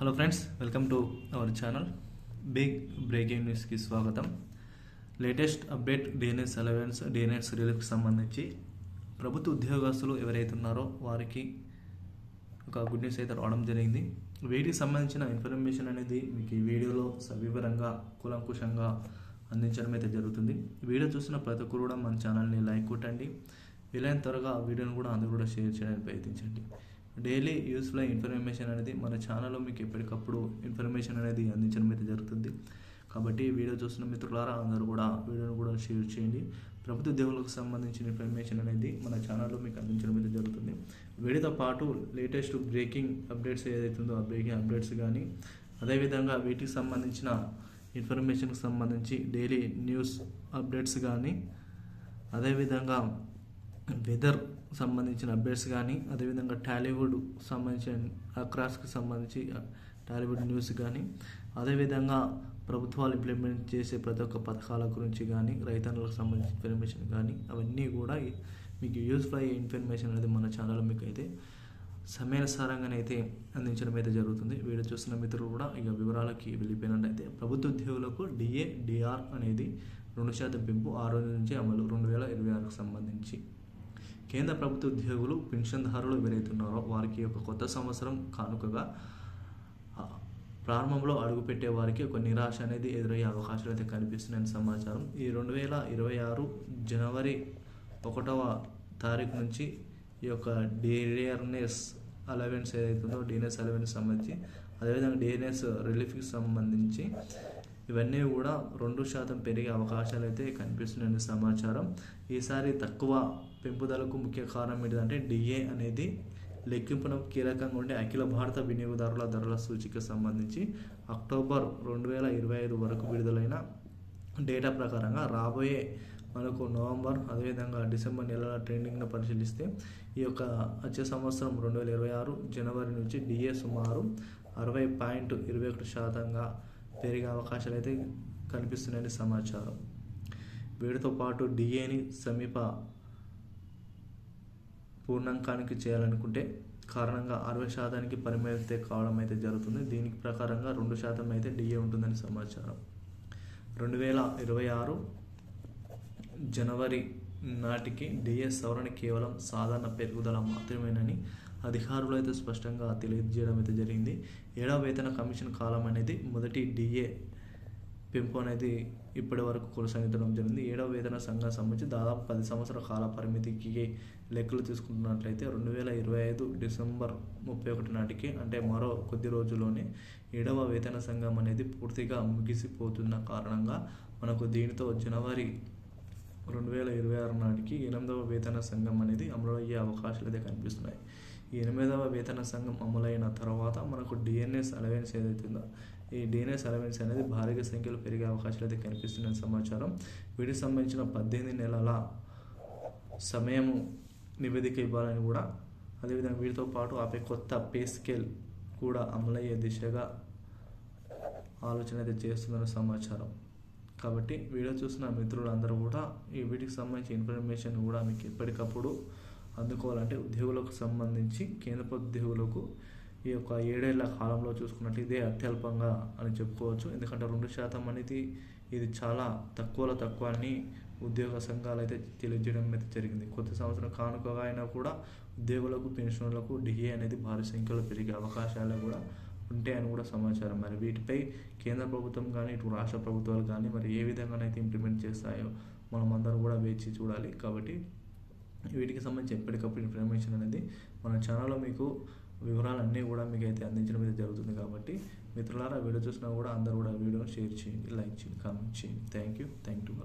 Hello friends welcome to our channel big breaking న్యూస్కి స్వాగతం. Latest update DNS allowance DNS రిలీఫ్కి సంబంధించి ప్రభుత్వ ఉద్యోగస్తులు ఎవరైతే ఉన్నారో వారికి ఒక గుడ్ న్యూస్ అయితే రావడం జరిగింది. వీటికి సంబంధించిన ఇన్ఫర్మేషన్ అనేది మీకు ఈ వీడియోలో సవివరంగా కూలంకుషంగా అందించడం అయితే జరుగుతుంది. వీడియో చూసిన ప్రతి ఒక్కరు కూడా మన ఛానల్ని లైక్ కొట్టండి. వీలైన త్వరగా ఆ వీడియోని కూడా అందరూ కూడా షేర్ చేయడానికి ప్రయత్నించండి. డైలీ యూస్ఫుల్ ఇన్ఫర్మేషన్ అనేది మన ఛానల్లో మీకు ఎప్పటికప్పుడు ఇన్ఫర్మేషన్ అనేది అందించడం అయితే జరుగుతుంది. కాబట్టి వీడియో చూస్తున్న మిత్రులారా అందరూ కూడా వీడియోను కూడా షేర్ చేయండి. ప్రభుత్వ ఉద్యోగులకు సంబంధించిన ఇన్ఫర్మేషన్ అనేది మన ఛానల్లో మీకు అందించడం అయితే జరుగుతుంది. వీడితో పాటు లేటెస్ట్ బ్రేకింగ్ అప్డేట్స్ ఏదైతుందో ఆ బ్రేకింగ్ అప్డేట్స్ కానీ అదేవిధంగా వీటికి సంబంధించిన ఇన్ఫర్మేషన్కి సంబంధించి డైలీ న్యూస్ అప్డేట్స్ కానీ అదేవిధంగా వెదర్ సంబంధించిన అప్డేట్స్ కానీ అదేవిధంగా టాలీవుడ్ సంబంధించిన అక్రాస్కి సంబంధించి టాలీవుడ్ న్యూస్ కానీ అదేవిధంగా ప్రభుత్వాలు ఇంప్లిమెంట్ చేసే ప్రతి ఒక్క పథకాల గురించి కానీ రైతన్నులకు సంబంధించిన ఇన్ఫర్మేషన్ కానీ అవన్నీ కూడా మీకు యూస్ఫుల్ అయ్యే ఇన్ఫర్మేషన్ అనేది మన ఛానల్లో మీకు అయితే సమయానుసారంగానే అయితే అందించడం అయితే జరుగుతుంది. వీడియో చూస్తున్న మిత్రులు కూడా ఇక వివరాలకి వెళ్ళిపోయినట్టయితే ప్రభుత్వ ఉద్యోగులకు డిఏ డిఆర్ అనేది రెండు శాతం పెంపు ఆ రోజు నుంచి అమలు రెండు వేల ఇరవై ఆరుకు సంబంధించి. కేంద్ర ప్రభుత్వ ఉద్యోగులు పెన్షన్దారులు ఎవరైతున్నారో వారికి ఒక కొత్త సంవత్సరం కానుకగా ప్రారంభంలో అడుగుపెట్టే వారికి ఒక నిరాశ అనేది ఎదురయ్యే అవకాశాలు అయితే కనిపిస్తున్నాయని సమాచారం. ఈ రెండు వేల ఇరవై ఆరు జనవరి ఒకటవ తారీఖు నుంచి ఈ యొక్క డిఆర్ఎస్ అలవెన్స్ ఏదైతుందో డిఎన్ఎస్ అలవెన్స్ సంబంధించి అదేవిధంగా డిఎన్ఎస్ రిలీఫ్కి సంబంధించి ఇవన్నీ కూడా రెండు శాతం పెరిగే అవకాశాలు అయితే కనిపిస్తున్నాయని సమాచారం. ఈసారి తక్కువ పెంపుదలకు ముఖ్య కారణం ఏంటంటే డిఏ అనేది లెక్కింపున కీలకంగా ఉండే అఖిల భారత వినియోగదారుల ధరల సూచిక సంబంధించి అక్టోబర్ రెండు వేల ఇరవై ఐదు వరకు విడుదలైన డేటా ప్రకారంగా రాబోయే మనకు నవంబర్ అదేవిధంగా డిసెంబర్ నెలల ట్రెండింగ్ను పరిశీలిస్తే ఈ యొక్క వచ్చే సంవత్సరం రెండు వేల ఇరవై ఆరు జనవరి నుంచి డిఏ సుమారు అరవై పాయింట్ ఇరవై ఒకటి శాతంగా పెరిగే అవకాశాలు అయితే కనిపిస్తున్నాయని సమాచారం. వీటితో పాటు డిఏని సమీప పూర్ణాంకానికి చేయాలనుకుంటే కారణంగా అరవై శాతానికి పరిమితి కావడం అయితే జరుగుతుంది. దీనికి ప్రకారంగా రెండు శాతం అయితే డిఏ ఉంటుందని సమాచారం. రెండు వేల ఇరవై ఆరు జనవరి నాటికి డిఏ సవరణ కేవలం సాధారణ పెరుగుదల మాత్రమేనని అధికారులు అయితే స్పష్టంగా తెలియజేయడం అయితే జరిగింది. ఏడవ వేతన కమిషన్ కాలం అనేది మొదటి డిఏ పెంపు అనేది ఇప్పటి వరకు కొనసాగించడం జరిగింది. ఏడవ వేతన సంఘం సంబంధించి దాదాపు పది సంవత్సరాల కాల పరిమితికి లెక్కలు తీసుకుంటున్నట్లయితే రెండు వేల ఇరవై ఐదు డిసెంబర్ ముప్పై ఒకటి నాటికి అంటే మరో కొద్ది రోజుల్లోనే ఏడవ వేతన సంఘం అనేది పూర్తిగా ముగిసిపోతున్న కారణంగా మనకు దీనితో జనవరి రెండు వేల ఇరవై ఆరు నాటికి ఎనిమిదవ వేతన సంఘం అనేది అమలు అయ్యే అవకాశాలు అయితే కనిపిస్తున్నాయి. ఎనిమిదవ వేతన సంఘం అమలైన తర్వాత మనకు డిఎన్ఎస్ అలవెన్స్ ఏదైతుందో ఈ డిఎన్ఎస్ అలవెన్స్ అనేది భారీగా సంఖ్యలో పెరిగే అవకాశాలు అయితే కనిపిస్తున్న సమాచారం. వీటికి సంబంధించిన పద్దెనిమిది నెలల సమయము నివేదిక ఇవ్వాలని కూడా అదేవిధంగా వీటితో పాటు ఆపే కొత్త పే స్కేల్ కూడా అమలయ్యే దిశగా ఆలోచన అయితే చేస్తుందన్న సమాచారం. కాబట్టి వీడియో చూసిన మిత్రులందరూ కూడా ఈ వీటికి సంబంధించిన ఇన్ఫర్మేషన్ కూడా మీకు ఎప్పటికప్పుడు అందుకోవాలంటే ఉద్యోగులకు సంబంధించి కేంద్ర ఉద్యోగులకు ఈ యొక్క ఏడేళ్ళ కాలంలో చూసుకున్నట్టు ఇదే అత్యల్పంగా అని చెప్పుకోవచ్చు. ఎందుకంటే రెండు శాతం అనేది ఇది చాలా తక్కువలో తక్కువ అని ఉద్యోగ సంఘాలు అయితే తెలియజేయడం అయితే జరిగింది. కొత్త సంవత్సరం కానుకగా అయినా కూడా ఉద్యోగులకు పెన్షన్లకు డిఏ అనేది భారీ సంఖ్యలో పెరిగే అవకాశాలు కూడా ఉంటాయని కూడా సమాచారం. మరి వీటిపై కేంద్ర ప్రభుత్వం కానీ ఇటు రాష్ట్ర ప్రభుత్వాలు కానీ మరి ఏ విధంగానైతే ఇంప్లిమెంట్ చేస్తాయో మనం అందరం కూడా వేచి చూడాలి. కాబట్టి వీటికి సంబంధించి ఎప్పటికప్పుడు ఇన్ఫర్మేషన్ అనేది మన ఛానల్లో మీకు వివరాలన్నీ కూడా మీకు అయితే అందించడం అయితే జరుగుతుంది కాబట్టి మిత్రులారా వీడియో చూసినా కూడా అందరూ కూడా వీడియోని షేర్ చేయండి లైక్ చేయండి కామెంట్ చేయండి. Thank you thank you